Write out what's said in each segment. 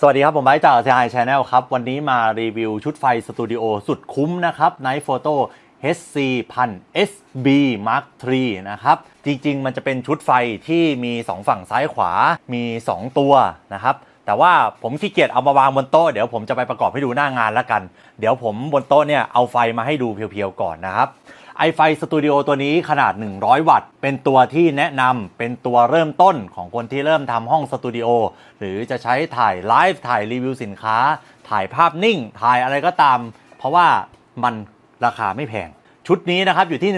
สวัสดีครับ ผมไบร์จาก CI Channel ครับ วันนี้มารีวิวชุดไฟสตูดิโอสุดคุ้มนะครับ Night Photo HC 1000 SB Mark III นะครับ จริง ๆ มันจะเป็นชุดไฟที่มี 2 ฝั่งซ้ายขวา มี 2 ตัวนะครับ แต่ว่าผมขี้เกียจเอามาวางบนโต๊ะ เดี๋ยวผมจะไปประกอบให้ดูหน้างานแล้วกัน เดี๋ยวผมบนโต๊ะเนี่ยเอาไฟมาให้ดูเพียวๆก่อนนะครับ ไอไฟสตูดิโอตัวนี้ขนาด 100 วัตต์ เป็นตัวที่แนะนำเป็นตัวเริ่มต้นของคนที่เริ่มทำห้องสตูดิโอหรือจะใช้ถ่ายไลฟ์ถ่ายรีวิวสินค้า ถ่ายภาพนิ่ง ถ่ายอะไรก็ตาม เพราะว่ามันราคาไม่แพง ชุดนี้นะครับอยู่ที่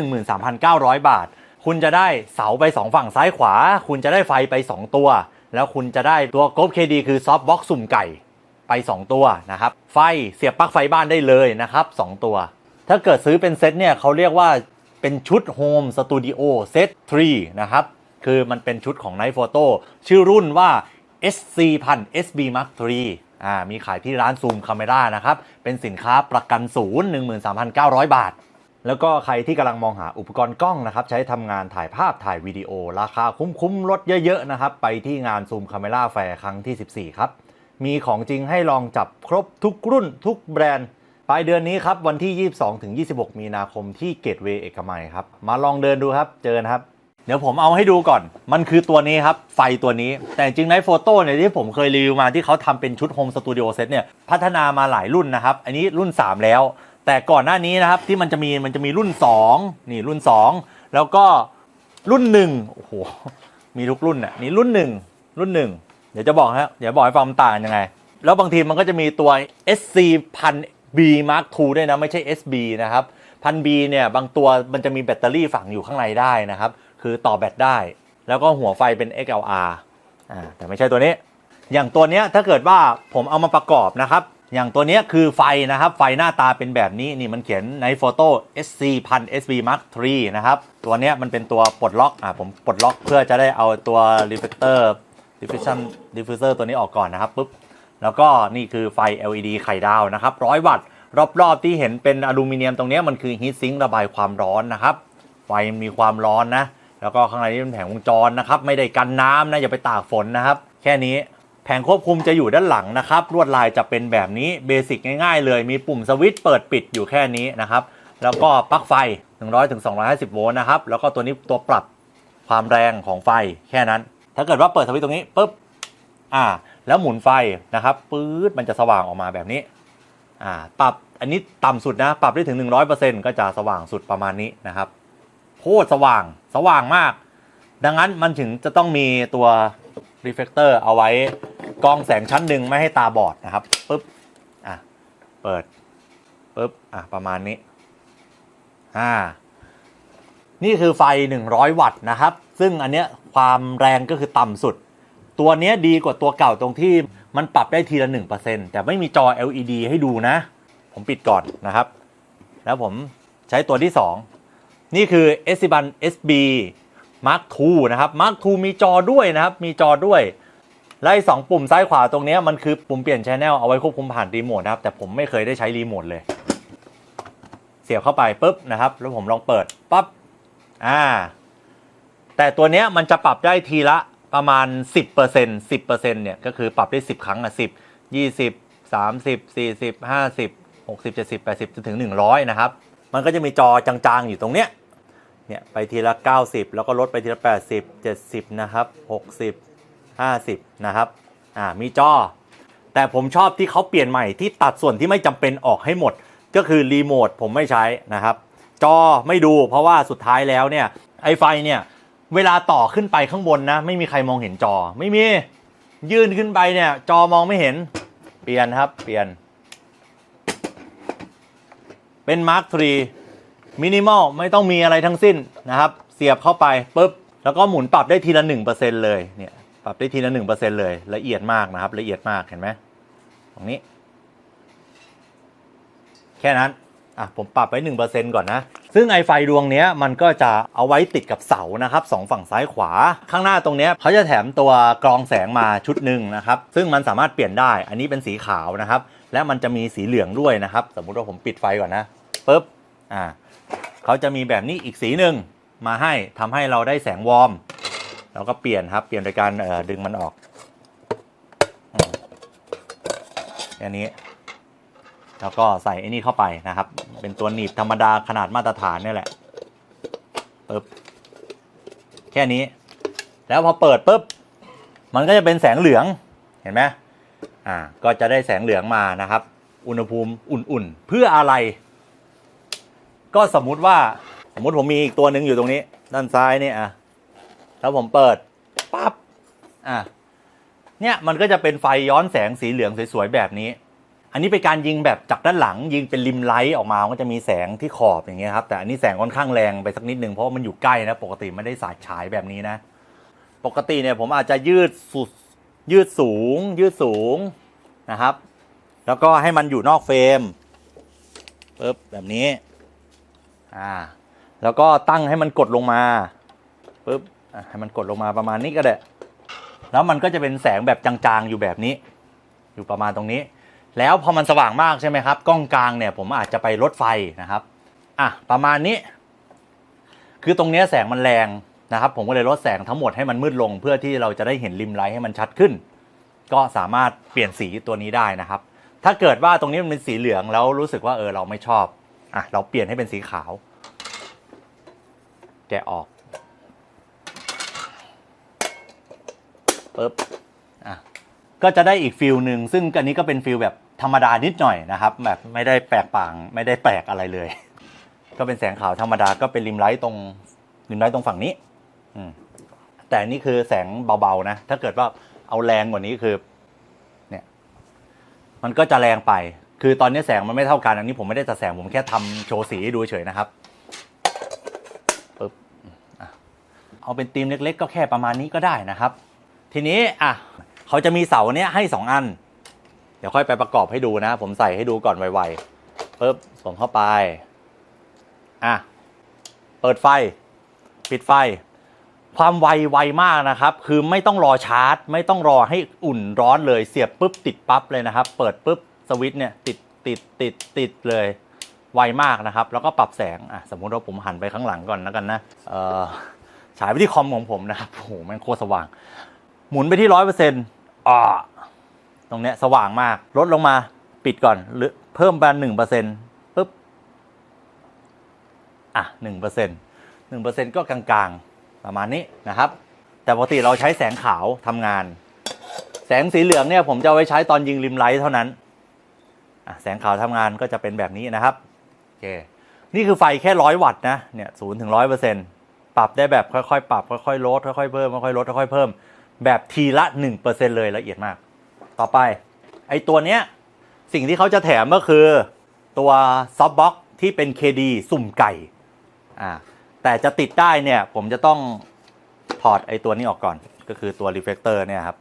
13,900 บาท คุณจะได้เสาไป 2 ฝั่งซ้ายขวา คุณจะได้ไฟไป 2 ตัว แล้วคุณจะได้ตัวกบเคดีคือซอฟต์บ็อกสุ่มไก่ไป 2 ตัวนะครับ ไฟเสียบปลั๊กไฟบ้านได้เลยนะครับ 2 ตัว ถ้าเกิดซื้อเป็นเซตเนี่ยเขาเรียกว่าเป็นชุดโฮมสตูดิโอเซต3นะครับ คือมันเป็นชุดของ Night Photo ชื่อรุ่นว่า SC 1000 SB Mark III อ่ามีขายที่ร้านซูมคาเมรานะครับ เป็นสินค้าประกันศูนย์ 13,900 บาท แล้วก็ใครที่กำลังมองหาอุปกรณ์กล้องนะครับ ใช้ทำงานถ่ายภาพถ่ายวิดีโอ ราคาคุ้มๆลดเยอะๆนะครับ ไปที่งานซูมคาเมราแฟร์ครั้งที่ 14 ครับ มีของจริงให้ลองจับครบทุกรุ่นทุกแบรนด์ ปลายเดือนนี้ครับ วันที่ 22 ถึง 26 มีนาคมที่เกตเวย์เอกมัยครับ มาลองเดินดูครับ เจอนะครับ เดี๋ยวผมเอาให้ดูก่อน มันคือตัวนี้ครับ ไฟตัวนี้ แต่จริงในโฟโต้เนี่ยที่ผมเคยรีวิวมาที่เขาทำเป็นชุดโฮมสตูดิโอเซตเนี่ย พัฒนามาหลายรุ่นนะครับ อันนี้รุ่น 3 แล้ว แต่ก่อนหน้านี้นะครับที่มันจะมีมันจะมีรุ่น 2 นี่รุ่น 2 แล้วก็รุ่น1โอ้โห มีทุกรุ่นอะนี่รุ่น 1 รุ่น 1 เดี๋ยวจะบอกฮะ เดี๋ยวบอกให้ฟังต่างยังไง แล้วบางทีมันก็จะมีตัว SC 1000 B Mark II ด้วยนะไม่ใช่ SB นะครับพัน B เนี่ยบางตัวมันจะมีแบตเตอรี่ฝังอยู่ข้างในได้นะครับ คือต่อแบตได้ แล้วก็หัวไฟเป็น XLR อ่าแต่ไม่ใช่ตัวนี้ อย่างตัวเนี้ยถ้าเกิดว่าผมเอามาประกอบนะครับ อย่างตัวเนี้ยคือไฟนะครับ ไฟหน้าตาเป็นแบบนี้นี่มันเขียนในโฟโต้ SC 1 0 0 SB Mark III นะครับ ตัวเนี้ยมันเป็นตัวปลดล็อกอ่าผมปลดล็อกเพื่อจะได้เอาตัว reflector diffusion diffuser ตัวนี้ออกก่อนนะครับปุ๊บ แล้วก็นี่คือไฟ LED ไข่ดาวนะครับร้อยวัตต์รอบๆที่เห็นเป็นอลูมิเนียมตรงนี้มันคือฮีทซิงค์ระบายความร้อนนะครับ ไฟมีความร้อนนะ แล้วก็ข้างในนี่เป็นแผงวงจรนะครับ ไม่ได้กันน้ำนะอย่าไปตากฝนนะครับ แค่นี้แผงควบคุมจะอยู่ด้านหลังนะครับลวดลายจะเป็นแบบนี้เบสิกง่ายๆ เลยมีปุ่มสวิตช์เปิดปิดอยู่แค่นี้นะครับ แล้วก็ปลั๊กไฟ 100-250 โวลต์นะครับแล้วก็ตัวนี้ตัวปรับความแรงของไฟแค่นั้น ถ้าเกิดว่าเปิดสวิตช์ตรงนี้ปุ๊บอ่า แล้วหมุนไฟนะครับปื๊ดมันจะสว่างออกมาแบบนี้อ่าปรับอันนี้ต่ำสุดนะ ปรับได้ถึง 100%ก็จะสว่างสุดประมาณนี้นะครับโคตรสว่างสว่างมาก ดังนั้นมันถึงจะต้องมีตัว reflector เอาไว้กองแสงชั้นหนึ่งไม่ให้ตาบอดนะครับปุ๊บอะเปิดปุ๊บอะประมาณนี้อ่านี่คือไฟ 100 วัตต์นะครับ ซึ่งอันเนี้ยความแรงก็คือต่ำสุด ตัวเนี้ยดีกว่าตัวเก่าตรงที่มันปรับได้ทีละ 1%แต่ไม่มีจอ LED ให้ดูนะ ผมปิดก่อนนะครับ แล้วผมใช้ตัวที่ 2 นี่คือ s 1 1 SB Mark II นะครับ Mark II มีจอด้วยนะครับ มีจอด้วยไล่สองปุ่มซ้ายขวาตรงนี้มันคือปุ่มเปลี่ยนชแนลเอาไว้ควบคุมผ่านรีโมทนะครับ แต่ผมไม่เคยได้ใช้รีโมทเลย เสียบเข้าไปปุ๊บนะครับ แล้วผมลองเปิดปั๊บอ่า แต่ตัวเนี้ยมันจะปรับได้ทีละ ประมาณ 10% 10%เนี่ยก็คือปรับได้ 10 ครั้งอะ10 20 30 40 50 60 70 80จนถึง 100 นะครับ มันก็จะมีจอจางๆอยู่ตรงเนี้ยเนี่ยไปทีละ 90 แล้วก็ลดไปทีละ 80 70 นะครับ 60 50 นะครับอ่ามีจอ แต่ผมชอบที่เขาเปลี่ยนใหม่ที่ตัดส่วนที่ไม่จำเป็นออกให้หมด ก็คือรีโมทผมไม่ใช้นะครับ จอไม่ดูเพราะว่าสุดท้ายแล้วเนี่ยไอไฟเนี่ย เวลาต่อขึ้นไปข้างบนนะ ไม่มีใครมองเห็นจอ ไม่มียื่นขึ้นไปเนี่ย จอมองไม่เห็น เปลี่ยนครับ เปลี่ยน เป็น Mark III มินิมอลไม่ต้องมีอะไรทั้งสิ้นนะครับ เสียบเข้าไปปุ๊บแล้วก็หมุนปรับได้ทีละ 1%เลยเนี่ยปรับได้ทีละ 1%เลยละเอียดมากนะครับ ละเอียดมากเห็นไหมตรงนี้ แค่นั้น อะผมปรับไว้ 1%ก่อนนะ ซึ่งไอไฟดวงนี้มันก็จะเอาไว้ติดกับเสานะครับสองฝั่งซ้ายขวา ข้างหน้าตรงนี้เขาจะแถมตัวกรองแสงมาชุดหนึ่งนะครับ ซึ่งมันสามารถเปลี่ยนได้ อันนี้เป็นสีขาวนะครับ และมันจะมีสีเหลืองด้วยนะครับ สมมุติว่าผมปิดไฟก่อนนะปุ๊บอ่าเขาจะมีแบบนี้อีกสีหนึ่งมาให้ทำให้เราได้แสงวอร์มเราก็เปลี่ยนครับ เปลี่ยนโดยการดึงมันออกอันนี้ แล้วก็ใส่ไอ้นี่เข้าไปนะครับ เป็นตัวหนีบธรรมดาขนาดมาตรฐานนี่แหละปึ๊บแค่นี้ แล้วพอเปิดปุ๊บ มันก็จะเป็นแสงเหลือง เห็นไหมอ่า ก็จะได้แสงเหลืองมานะครับ อุณหภูมิอุ่นๆ เพื่ออะไร ก็สมมุติว่า สมมุติผมมีอีกตัวหนึ่งอยู่ตรงนี้ ด้านซ้ายนี่อะ แล้วผมเปิด ปั๊บ อะ เนี่ยมันก็จะเป็นไฟย้อนแสงสีเหลืองสวยๆแบบนี้ อันนี้เป็นการยิงแบบจากด้านหลัง ยิงเป็นริมไลท์ออกมาก็จะมีแสงที่ขอบอย่างเงี้ยครับแต่อันนี้แสงค่อนข้างแรงไปสักนิดนึงเพราะมันอยู่ใกล้นะ ปกติไม่ได้สายฉายแบบนี้นะ ปกติเนี่ยผมอาจจะยืดสุดยืดสูง ยืดสูงนะครับ แล้วก็ให้มันอยู่นอกเฟรมปึ๊บแบบนี้อ่าแล้วก็ตั้งให้มันกดลงมาปึ๊บให้มันกดลงมาประมาณนี้ก็ได้แล้วมันก็จะเป็นแสงแบบจางๆอยู่แบบนี้ อยู่ประมาณตรงนี้ แล้วพอมันสว่างมากใช่ไหมครับกล้องกลางเนี่ยผมอาจจะไปลดไฟนะครับอะประมาณนี้ คือตรงนี้แสงมันแรงนะครับ ผมก็เลยลดแสงทั้งหมดให้มันมืดลง เพื่อที่เราจะได้เห็นริมไลท์ให้มันชัดขึ้น ก็สามารถเปลี่ยนสีตัวนี้ได้นะครับ ถ้าเกิดว่าตรงนี้มันเป็นสีเหลืองแล้วรู้สึกว่าเออเราไม่ชอบอะเราเปลี่ยนให้เป็นสีขาว แกะออกปึ๊บ ก็จะได้อีกฟิลหนึ่งซึ่งอันนี้ก็เป็นฟิลแบบธรรมดานิดหน่อยนะครับ แบบไม่ได้แปลกป่างไม่ได้แปลกอะไรเลย ก็เป็นแสงขาวธรรมดาก็เป็นริมไลท์ตรงริมไลท์ตรงฝั่งนี้ อืมแต่นี่คือแสงเบาๆนะ ถ้าเกิดว่าเอาแรงกว่านี้คือ เนี่ย มันก็จะแรงไป คือตอนนี้แสงมันไม่เท่ากัน อันนี้ผมไม่ได้จะแสงผมแค่ทำโชว์สีดูเฉยนะครับปึ๊บเอาเป็นธีมเล็ก ๆ ก็แค่ประมาณนี้ก็ได้นะครับ ทีนี้อะ เขาจะมีเสาเนี้ยให้สองอัน เดี๋ยวค่อยไปประกอบให้ดูนะ ผมใส่ให้ดูก่อนไวๆปึ๊บส่งเข้าไป อะ เปิดไฟ ปิดไฟ ความไวไวมากนะครับ คือไม่ต้องรอชาร์จ ไม่ต้องรอให้อุ่นร้อนเลยเสียบปุ๊บติดปั๊บเลยนะครับ เปิดปุ๊บสวิตช์เนี่ยติดติดติดติดเลยไวมากนะครับ แล้วก็ปรับแสงอะสมมุติว่าผมหันไปข้างหลังก่อนแล้วกันนะเอ่อฉายไปที่คอมของผมนะครับโอ้โหแม่งโคตรสว่าง หมุนไปที่ร้อยเปอร์เซ็นต์ อ่าตรงเนี้ยสว่างมาก ลดลงมาปิดก่อนหรือเพิ่มไปหนึ่งเปอร์เซ็นต์ปุ๊บ อะหนึ่งเปอร์เซ็นต์หนึ่งเปอร์เซ็นต์ก็กลางๆ ประมาณนี้นะครับ แต่ปกติเราใช้แสงขาวทำงาน แสงสีเหลืองเนี่ยผมจะเอาไว้ใช้ตอนยิงริมไลท์เท่านั้น อะแสงขาวทำงานก็จะเป็นแบบนี้นะครับ โอเค นี่คือไฟแค่ร้อยวัตต์นะ เนี่ยศูนย์ถึงร้อยเปอร์เซ็นต์ปรับได้แบบค่อยๆ ปรับค่อยๆ ลดค่อยๆ เพิ่มค่อยๆ ลดค่อยๆ เพิ่ม แบบทีละหนึ่งเปอร์เซ็นเลยละเอียดมาก ต่อไป ไอตัวเนี้ย สิ่งที่เขาจะแถมก็คือตัวซอฟบ็อกที่เป็น KD สุ่มไก่อ่าแต่จะติดได้เนี่ย ผมจะต้องถอดไอตัวนี้ออกก่อน ก็คือตัวรีเฟกเตอร์เนี่ยครับ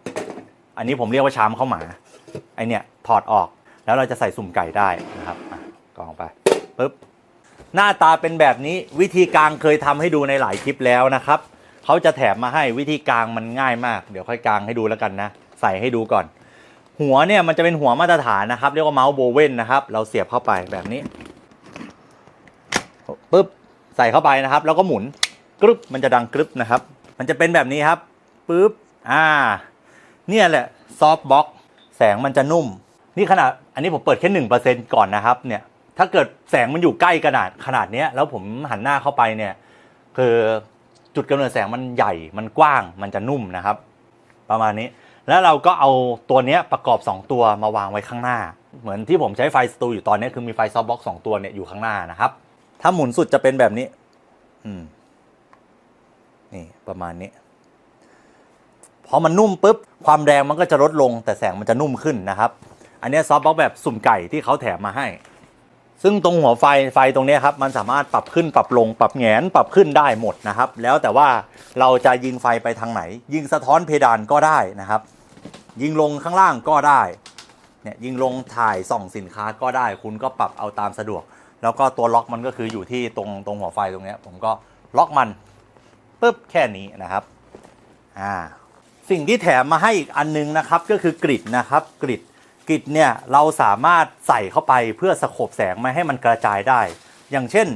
อันนี้ผมเรียกว่าชามเข้าหมา ไอเนี่ย ถอดออกแล้วเราจะใส่สุ่มไก่ได้นะครับอะกองไปปึ๊บหน้าตาเป็นแบบนี้วิธีกางเคยทำให้ดูในหลายคลิปแล้วนะครับ เขาจะแถมมาให้วิธีกางมันง่ายมาก เดี๋ยวค่อยกางให้ดูแล้วกันนะ ใส่ให้ดูก่อน หัวเนี่ยมันจะเป็นหัวมาตรฐานนะครับ เรียกว่าเมาส์โบเว่นนะครับ เราเสียบเข้าไปแบบนี้ปึ๊บใส่เข้าไปนะครับ แล้วก็หมุนกรึบมันจะดังกรึบนะครับ มันจะเป็นแบบนี้ครับปึ๊บอ่า เนี่ยแหละซอฟบ็อกแสงมันจะนุ่ม นี่ขนาดอันนี้ผมเปิดแค่หนึ่งเปอร์เซ็นก่อนนะครับเนี่ยถ้าเกิดแสงมันอยู่ใกล้ขนาดขนาดนี้แล้วผมหันหน้าเข้าไปเนี่ย คือ จุดกำเนิดแสงมันใหญ่มันกว้างมันจะนุ่มนะครับ ประมาณนี้ แล้วเราก็เอาตัวนี้ประกอบ 2 ตัวมาวางไว้ข้างหน้า เหมือนที่ผมใช้ไฟสตูอยู่ตอนนี้คือมีไฟซอฟต์บ็อกสองตัวเนี่ยอยู่ข้างหน้านะครับ ถ้าหมุนสุดจะเป็นแบบนี้ อืมนี่ประมาณนี้พอมันนุ่มปุ๊บความแรงมันก็จะลดลง แต่แสงมันจะนุ่มขึ้นนะครับ อันนี้ซอฟต์บ็อกแบบสุ่มไก่ที่เขาแถมมาให้ ซึ่งตรงหัวไฟไฟตรงนี้ครับมันสามารถปรับขึ้นปรับลง ปรับแงนปรับขึ้นได้หมดนะครับ แล้วแต่ว่าเราจะยิงไฟไปทางไหน ยิงสะท้อนเพดานก็ได้นะครับ ยิงลงข้างล่างก็ได้เนี่ยยิงลงถ่ายส่องสินค้าก็ได้ คุณก็ปรับเอาตามสะดวก แล้วก็ตัวล็อกมันก็คืออยู่ที่ตรงตรงหัวไฟตรงนี้ผมก็ล็อกมันปุ๊บแค่นี้นะครับอ่าสิ่งที่แถมมาให้อีกอันนึงนะครับก็คือกริดนะครับกริด กริดเนี่ยเราสามารถใส่เข้าไปเพื่อสโคบแสงไม่ให้มันกระจายได้ อย่างเช่น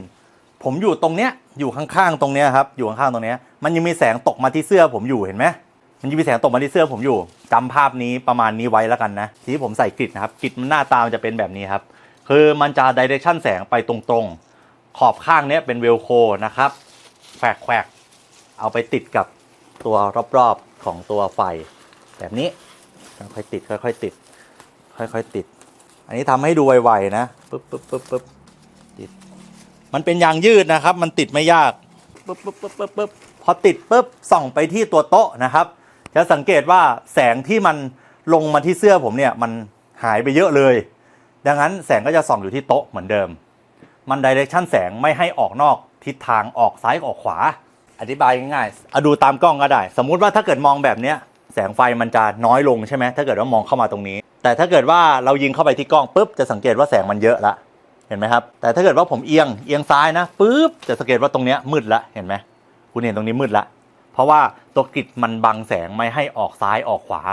ผมอยู่ตรงเนี้ยอยู่ข้างๆตรงเนี้ยครับอยู่ข้างๆตรงเนี้ยมันยังมีแสงตกมาที่เสื้อผมอยู่เห็นไหมมันจะมีแสงตกมาที่เสื้อผมอยู่จำภาพนี้ประมาณนี้ไว้แล้วกันนะทีนี้ผมใส่กริดนะครับกริดมันหน้าตามันจะเป็นแบบนี้ครับคือมันจะดิเรกชันแสงไปตรงๆ ขอบข้างเนี้ยเป็นเวลโคนะครับแควกแควเอาไปติดกับตัวรอบๆของตัวไฟ แบบนี้ค่อยๆติดค่อยๆติด ค่อยๆติด อันนี้ทำให้ดูไวๆนะปึ๊บปึ๊บปึ๊บปึ๊บติด มันเป็นยางยืดนะครับ มันติดไม่ยากปึ๊บปึ๊บปึ๊บปึ๊บปึ๊บพอติดปุ๊บส่องไปที่ตัวโต๊ะนะครับ จะสังเกตว่าแสงที่มันลงมาที่เสื้อผมเนี่ยมันหายไปเยอะเลย ดังนั้นแสงก็จะส่องอยู่ที่โต๊ะเหมือนเดิม มันดิเรกชันแสงไม่ให้ออกนอกทิศทางออกซ้ายออกขวา อธิบายง่ายๆเอาดูตามกล้องก็ได้ สมมุติว่าถ้าเกิดมองแบบเนี้ยแสงไฟมันจะน้อยลงใช่ไหมถ้าเกิดว่ามองเข้ามาตรงนี้ แต่ถ้าเกิดว่าเรายิงเข้าไปที่กล้องปุ๊บจะสังเกตว่าแสงมันเยอะละเห็นไหมครับ แต่ถ้าเกิดว่าผมเอียงเอียงซ้ายนะปุ๊บจะสังเกตว่าตรงเนี้ยมืดละเห็นไหมคุณเห็นตรงนี้มืดละเพราะว่าตัวกริดมันบังแสงไม่ให้ออกซ้ายออกขวา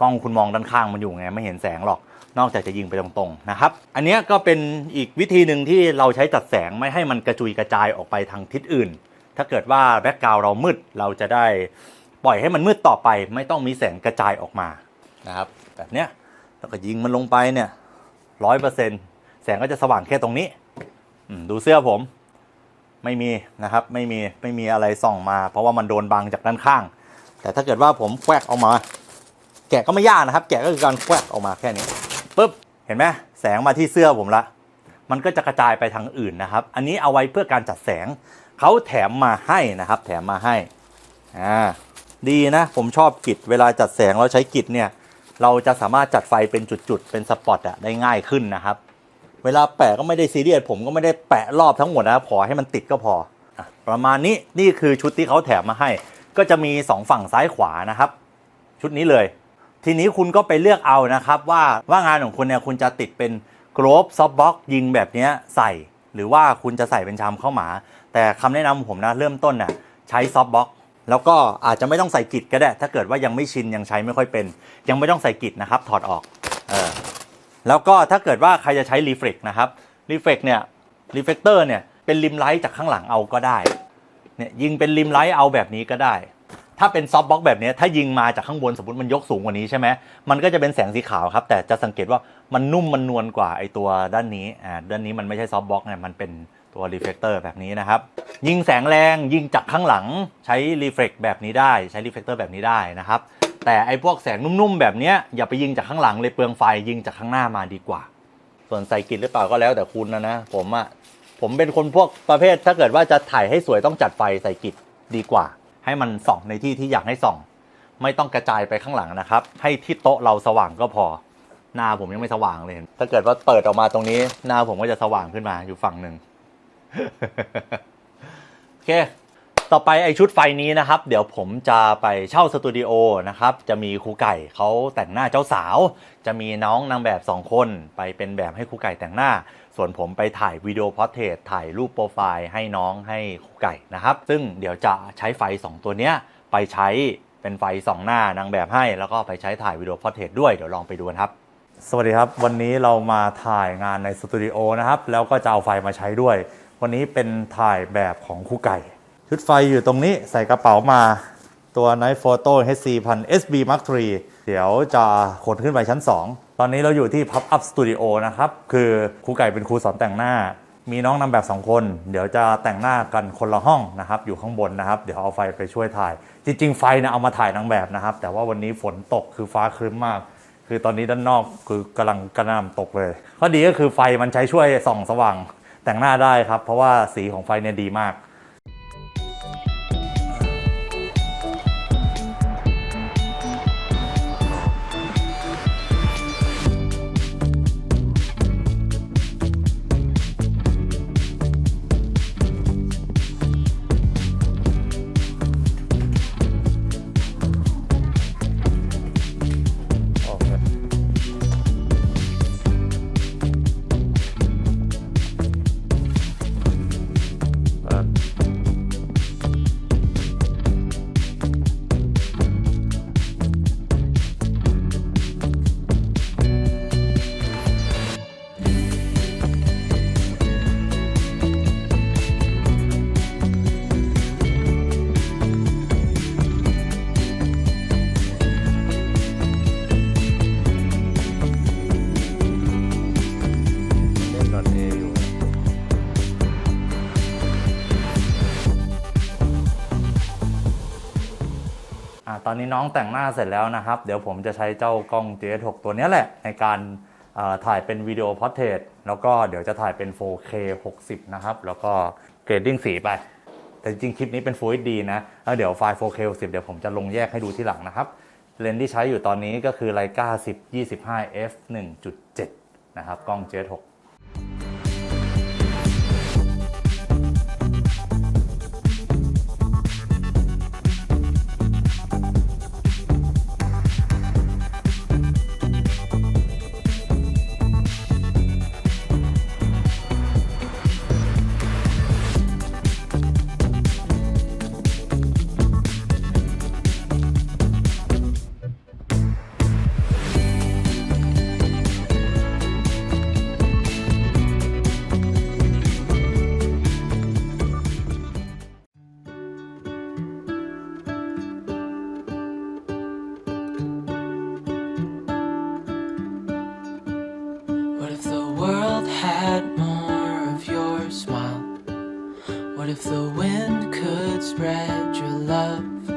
กล้องคุณมองด้านข้างมันอยู่ไงไม่เห็นแสงหรอก นอกจากจะยิงไปตรงๆนะครับ อันนี้ก็เป็นอีกวิธีหนึ่งที่เราใช้จัดแสงไม่ให้มันกระจุยกระจายออกไปทางทิศอื่น ถ้าเกิดว่าแบ็กกราวเรามืดเราจะได้ปล่อยให้มันมืดต่อไป ไม่ต้องมีแสงกระจายออกมานะครับ แบบเนี้ยแล้วก็ยิงมันลงไปเนี่ยร้อยเปอร์เซ็นแสงก็จะสว่างแค่ตรงนี้ดูเสื้อผม ไม่มีนะครับ ไม่มีไม่มีอะไรส่องมา เพราะว่ามันโดนบังจากด้านข้าง แต่ถ้าเกิดว่าผมแควกออกมา แกะก็ไม่ยากนะครับ แกะก็คือการแควกออกมาแค่นี้ปุ๊บเห็นไหมแสงมาที่เสื้อผมละมันก็จะกระจายไปทางอื่นนะครับ อันนี้เอาไว้เพื่อการจัดแสงเขาแถมมาให้นะครับ แถมมาให้อ่าดีนะ ผมชอบกิจเวลาจัดแสงเราใช้กิจเนี่ย เราจะสามารถจัดไฟเป็นจุดๆ เป็นสปอตอะได้ง่ายขึ้นนะครับ เวลาแปะก็ไม่ได้ซีเรียสผมก็ไม่ได้แปะรอบทั้งหมดนะขอให้มันติดก็พออประมาณนี้นี่คือชุดที่เขาแถมมาให้ ก็จะมีสองฝั่งซ้ายขวานะครับ ชุดนี้เลย ทีนี้คุณก็ไปเลือกเอานะครับ ว่าว่างานของคุณเนี่ยคุณจะติดเป็นกรอบซอฟบ็อกยิงแบบนี้ใส่ หรือว่าคุณจะใส่เป็นชามเข้าหมา แต่คำแนะนำของผมนะเริ่มต้นน่ะใช้ซอฟบ็อก แล้วก็อาจจะไม่ต้องใส่กิจก็ได้ ถ้าเกิดว่ายังไม่ชินยังใช้ไม่ค่อยเป็น ยังไม่ต้องใส่กิจนะครับ ถอดออกเออแล้วก็ถ้าเกิดว่าใครจะใช้รีเฟล็กนะครับรีเฟล็กเนี่ยรีเฟกเตอร์เนี่ยเป็นริมไลท์จากข้างหลังเอาก็ได้เนี่ยยิงเป็นริมไลท์เอาแบบนี้ก็ได้ ถ้าเป็นซอฟต์บ็อกแบบนี้ถ้ายิงมาจากข้างบนสมมติมันยกสูงกว่านี้ใช่ไหมมันก็จะเป็นแสงสีขาวครับ แต่จะสังเกตว่ามันนุ่มมันนวลกว่าไอตัวด้านนี้อ่าด้านนี้มันไม่ใช่ซอฟต์บ็อกเนี่ยมันเป็น ตัวรีเฟลเตอร์แบบนี้นะครับ ยิงแสงแรงยิงจากข้างหลังใช้รีเฟล็กแบบนี้ได้ใช้รีเฟลเตอร์แบบนี้ได้นะครับ แต่ไอ้พวกแสงนุ่มๆแบบนี้อย่าไปยิงจากข้างหลังเลยเปลืองไฟยิงจากข้างหน้ามาดีกว่า ส่วนใส่กินหรือเปล่าก็แล้วแต่คุณนะนะผมอะผมเป็นคนพวกประเภทถ้าเกิดว่าจะถ่ายให้สวยต้องจัดไฟใส่กิจดีกว่า ให้มันส่องในที่ที่อยากให้ส่องไม่ต้องกระจายไปข้างหลังนะครับ ให้ที่โต๊ะเราสว่างก็พอ หน้าผมยังไม่สว่างเลย ถ้าเกิดว่าเปิดออกมาตรงนี้ หน้าผมก็จะสว่างขึ้นมาอยู่ฝั่งหนึ่ง โอเค ต่อไปไอชุดไฟนี้นะครับ เดี๋ยวผมจะไปเช่าสตูดิโอนะครับ จะมีครูไก่เขาแต่งหน้าเจ้าสาว จะมีน้องนางแบบ 2 คนไปเป็นแบบให้ครูไก่แต่งหน้า ส่วนผมไปถ่ายวิดีโอพอร์เทรตถ่ายรูปโปรไฟล์ให้น้องให้ครูไก่นะครับ ซึ่งเดี๋ยวจะใช้ไฟ 2 ตัวเนี้ยไปใช้เป็นไฟสองหน้านางแบบให้ แล้วก็ไปใช้ถ่ายวิดีโอพอร์เทรตด้วยเดี๋ยวลองไปดูกันครับ สวัสดีครับ วันนี้เรามาถ่ายงานในสตูดิโอนะครับ แล้วก็จะเอาไฟมาใช้ด้วย วันนี้เป็นถ่ายแบบของครูไก่ ชุดไฟอยู่ตรงนี้ใส่กระเป๋ามาตัว Night Photo HC 1000 SB Mark III เดี๋ยวจะขนขึ้นไปชั้น 2 ตอนนี้เราอยู่ที่ Pop Up Studio นะครับ คือครูไก่เป็นครูสอนแต่งหน้า มีน้องนางแบบ 2 คน เดี๋ยวจะแต่งหน้ากันคนละห้องนะครับ อยู่ข้างบนนะครับ เดี๋ยวเอาไฟไปช่วยถ่าย จริง ๆ ไฟนะเอามาถ่ายนางแบบนะครับ แต่ว่าวันนี้ฝนตกคือฟ้าครึ้มมาก คือตอนนี้ด้านนอกคือกำลังกระหน่ำตกเลยข้อดีก็คือไฟมันใช้ช่วยส่องสว่าง แต่งหน้าได้ครับ เพราะว่าสีของไฟเนี่ยดีมาก ตอนนี้น้องแต่งหน้าเสร็จแล้วนะครับ เดี๋ยวผมจะใช้เจ้ากล้อง J6 ตัวนี้แหละ ในการถ่ายเป็นวิดีโอพอร์เทรตแล้วก็เดี๋ยวจะถ่ายเป็น 4K 60 นะครับ แล้วก็เกรดดิ้งสีไป แต่จริงคลิปนี้เป็น Full HD นะแล้วเดี๋ยวไฟล์ 4K 60 เดี๋ยวผมจะลงแยกให้ดูที่หลังนะครับ เลนส์ที่ใช้อยู่ตอนนี้ก็คือ Leica 10 25 f 1.7 นะครับ กล้อง J6 What if the wind could spread your love?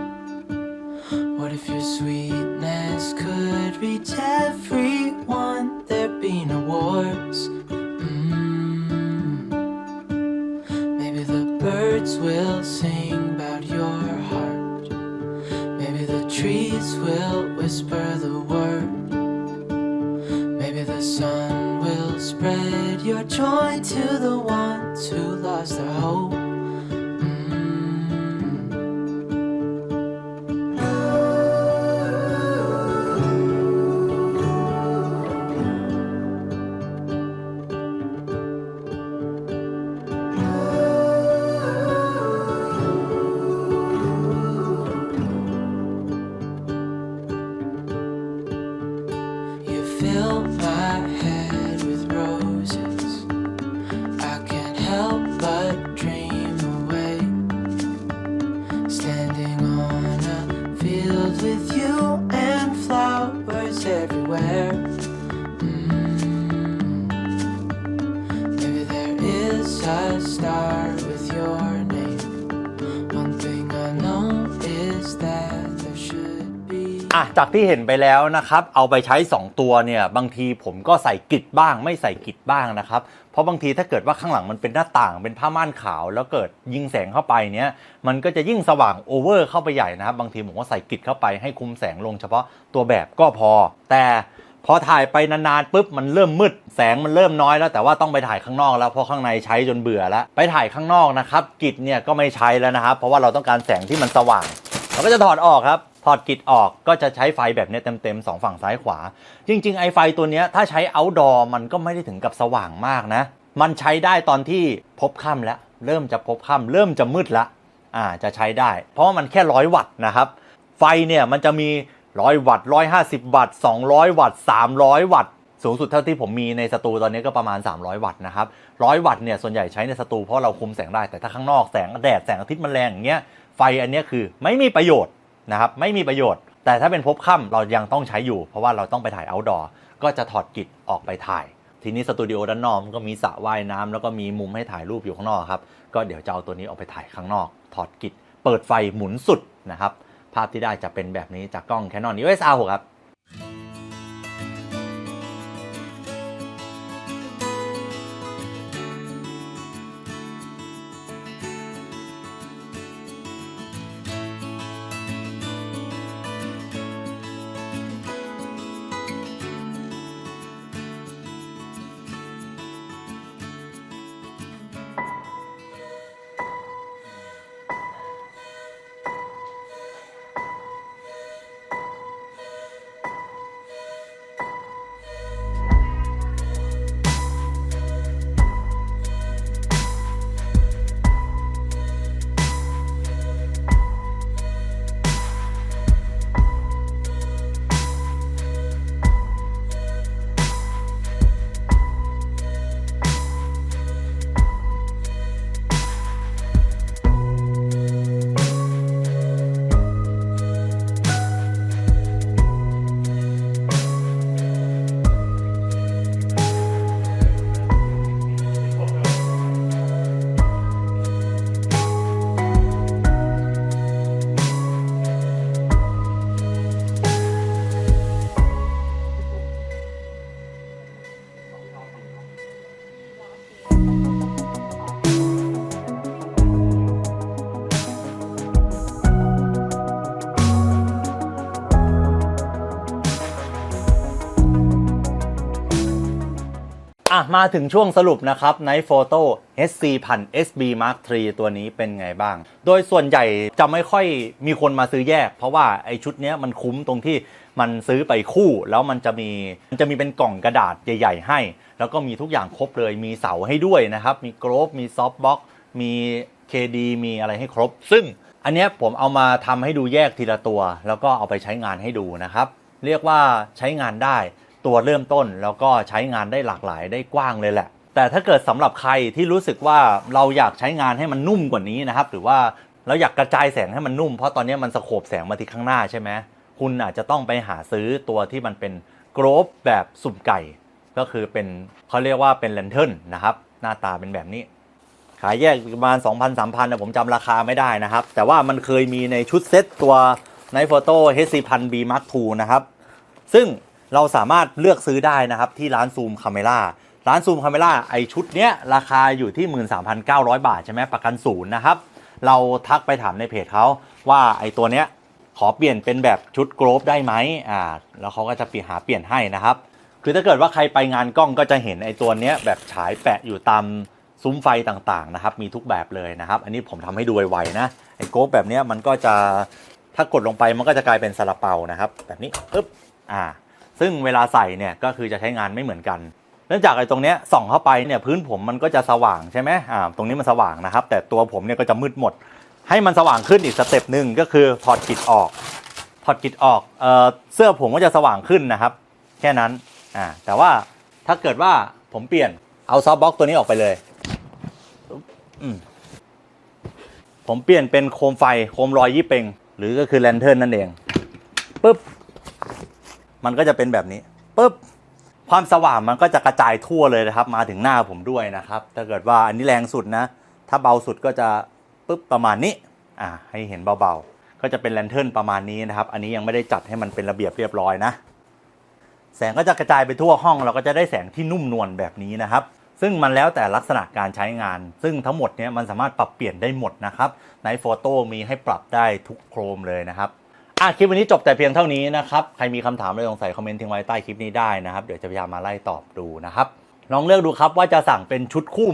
What if your sweetness could reach everyone? จากที่เห็นไปแล้วนะครับ เอาไปใช้ 2 ตัวเนี่ยบางทีผมก็ใส่กิจบ้าง ไม่ใส่กิจบ้างนะครับเพราะบางทีถ้าเกิดว่าข้างหลังมันเป็นหน้าต่างเป็นผ้าม่านขาว แล้วเกิดยิงแสงเข้าไปเนี้ยมันก็จะยิ่งสว่างโอเวอร์เข้าไปใหญ่นะครับบางทีผมก็ใส่กิจเข้าไปให้คุมแสงลงเฉพาะตัวแบบก็พอ แต่พอถ่ายไปนานๆปุ๊บมันเริ่มมืด แสงมันเริ่มน้อยแล้วแต่ว่าต้องไปถ่ายข้างนอกแล้วเพราะข้างในใช้จนเบื่อแล้วไปถ่ายข้างนอกนะครับกิจเนี่ยก็ไม่ใช้แล้วนะครับเพราะว่าเราต้องการแสงที่มันสว่าง เราก็จะถอดออกครับ ถอดกิจออกก็จะใช้ไฟแบบนี้เต็มๆสองฝั่งซ้ายขวา จริงๆ ไอไฟตัวนี้ถ้าใช้ outdoor มันก็ไม่ได้ถึงกับสว่างมากนะ มันใช้ได้ตอนที่พบค่ำแล้ว เริ่มจะพบค่ำเริ่มจะมืดละอ่าจะใช้ได้ เพราะว่ามันแค่ร้อยวัตต์นะครับ ไฟเนี่ยมันจะมีร้อยวัตต์ร้อยห้าสิบวัตต์สองร้อยวัตต์สามร้อยวัตต์สูงสุดเท่าที่ผมมีในสตูตอนนี้ก็ประมาณ 300 วัตต์นะครับร้อยวัตต์เนี่ยส่วนใหญ่ใช้ในสตูเพราะเราคุมแสงได้แต่ถ้าข้างนอกแสงแดดแสงอาทิตย์มันแรงอย่างเงี้ย ไฟอันนี้คือไม่มีประโยชน์นะครับไม่มีประโยชน์ แต่ถ้าเป็นพบค่ำเรายังต้องใช้อยู่ เพราะว่าเราต้องไปถ่ายเอาท์ดอร์ก็จะถอดกิจออกไปถ่าย ทีนี้สตูดิโอด้านนอกก็มีสระว่ายน้ำแล้วก็มีมุมให้ถ่ายรูปอยู่ข้างนอกครับก็เดี๋ยวจะเอาตัวนี้ออกไปถ่ายข้างนอก ถอดกิจเปิดไฟหมุนสุดนะครับภาพที่ได้จะเป็นแบบนี้จากกล้อง Canon EOS R6 ครับ「 มาถึงช่วงสรุปนะครับ Night Photo SC พัน SB Mark III ตัวนี้เป็นไงบ้าง โดยส่วนใหญ่จะไม่ค่อยมีคนมาซื้อแยก เพราะว่าไอชุดนี้มันคุ้มตรงที่มันซื้อไปคู่แล้วมันจะมีมันจะมีเป็นกล่องกระดาษใหญ่ ๆ ให้ แล้วก็มีทุกอย่างครบเลยมีเสาให้ด้วยนะครับ มีโกรฟมีซอฟต์บ็อกมี KD มีอะไรให้ครบ ซึ่งอันนี้ผมเอามาทำให้ดูแยกทีละตัว แล้วก็เอาไปใช้งานให้ดูนะครับ เรียกว่าใช้งานได้ ตัวเริ่มต้นแล้วก็ใช้งานได้หลากหลายได้กว้างเลยแหละ แต่ถ้าเกิดสำหรับใครที่รู้สึกว่าเราอยากใช้งานให้มันนุ่มกว่านี้นะครับ หรือว่าเราอยากกระจายแสงให้มันนุ่ม เพราะตอนนี้มันสโคบแสงมาที่ข้างหน้าใช่ไหมคุณอาจจะต้องไปหาซื้อตัวที่มันเป็นกรฟแบบสุ่มไก่ ก็คือเป็นเขาเรียกว่าเป็นเลนเทิลนะครับ หน้าตาเป็นแบบนี้ ขายแยกประมาณ 2,000 3,000นะผมจำราคาไม่ได้นะครับ แต่ว่ามันเคยมีในชุดเซ็ตตัว Night Photo HC 1 0 0 B Mark II นะครับ ซึ่ง เราสามารถเลือกซื้อได้นะครับที่ร้านซูมคาเมล่าร้านซูมคาเมล่าไอชุดเนี้ยราคาอยู่ที่ 13,900 บาทใช่ไหมประกันศูนย์นะครับ เราทักไปถามในเพจเขาว่าไอตัวเนี้ยขอเปลี่ยนเป็นแบบชุดโกรฟได้ไหมอ่าแล้วเขาก็จะปีหาเปลี่ยนให้นะครับ คือถ้าเกิดว่าใครไปงานกล้องก็จะเห็นไอตัวเนี้ยแบบฉายแปะอยู่ตามซุ้มไฟต่างๆนะครับ มีทุกแบบเลยนะครับ อันนี้ผมทำให้ดูไวๆนะไอโกรฟแบบเนี้ยมันก็จะถ้ากดลงไปมันก็จะกลายเป็นซาลาเปานะครับ แบบนี้ปึ๊บอ่า ซึ่งเวลาใส่เนี่ยก็คือจะใช้งานไม่เหมือนกันเนื่องจากไอ้ตรงเนี้ยส่องเข้าไปเนี่ยพื้นผมมันก็จะสว่างใช่ไหมอ่าตรงนี้มันสว่างนะครับ แต่ตัวผมเนี่ยก็จะมืดหมด ให้มันสว่างขึ้นอีกสเต็ปหนึ่งก็คือถอดกิดออก ถอดกิดออกเอ่อเสื้อผมก็จะสว่างขึ้นนะครับ แค่นั้นอ่าแต่ว่าถ้าเกิดว่าผมเปลี่ยนเอาซอฟต์บ็อกตัวนี้ออกไปเลยผมเปลี่ยนเป็นโคมไฟโคมลอยยี่เปงหรือก็คือแลนเทิร์นนั่นเองปึ๊บ มันก็จะเป็นแบบนี้ปุ๊บความสว่างมันก็จะกระจายทั่วเลยนะครับ มาถึงหน้าผมด้วยนะครับ ถ้าเกิดว่าอันนี้แรงสุดนะ ถ้าเบาสุดก็จะปุ๊บประมาณนี้อ่าให้เห็นเบาๆ ก็จะเป็นแลนเทิร์นประมาณนี้นะครับ อันนี้ยังไม่ได้จัดให้มันเป็นระเบียบเรียบร้อยนะ แสงก็จะกระจายไปทั่วห้อง เราก็จะได้แสงที่นุ่มนวลแบบนี้นะครับ ซึ่งมันแล้วแต่ลักษณะการใช้งาน ซึ่งทั้งหมดเนี้ยมันสามารถปรับเปลี่ยนได้หมดนะครับ ในโฟโต้มีให้ปรับได้ทุกโครมเลยนะครับ อะคลิปวันนี้จบแต่เพียงเท่านี้นะครับ ใครมีคำถามอะไรสงสัยคอมเมนต์ทิ้งไว้ใต้คลิปนี้ได้นะครับ เดี๋ยวจะพยายามมาไล่ตอบดูนะครับลองเลือกดูครับว่าจะสั่งเป็นชุดคู่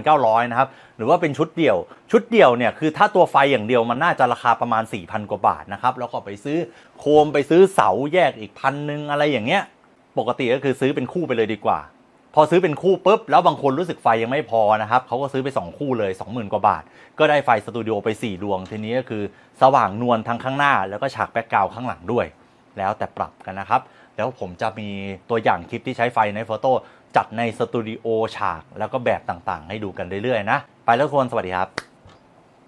13,900 นะครับ หรือว่าเป็นชุดเดี่ยว ชุดเดี่ยวเนี่ยคือถ้าตัวไฟอย่างเดียวมันน่าจะราคาประมาณ 4,000 กว่าบาทนะครับ แล้วก็ไปซื้อโคมไปซื้อเสาแยกอีกพันหนึ่งอะไรอย่างเงี้ย ปกติก็คือซื้อเป็นคู่ไปเลยดีกว่า พอซื้อเป็นคู่ปุ๊บ แล้วบางคนรู้สึกไฟยังไม่พอนะครับเขาก็ซื้อไป 2 คู่เลย 20,000 กว่าบาท ก็ได้ไฟสตูดิโอไป 4 ดวง ทีนี้ก็คือสว่างนวลทั้งข้างหน้า แล้วก็ฉากแบ็กกราวข้างหลังด้วย แล้วแต่ปรับกันนะครับ แล้วผมจะมีตัวอย่างคลิปที่ใช้ไฟในโฟโต้จัดในสตูดิโอฉากแล้วก็แบบต่างๆ ให้ดูกันเรื่อยๆนะ ไปแล้วทุกคนสวัสดีครับ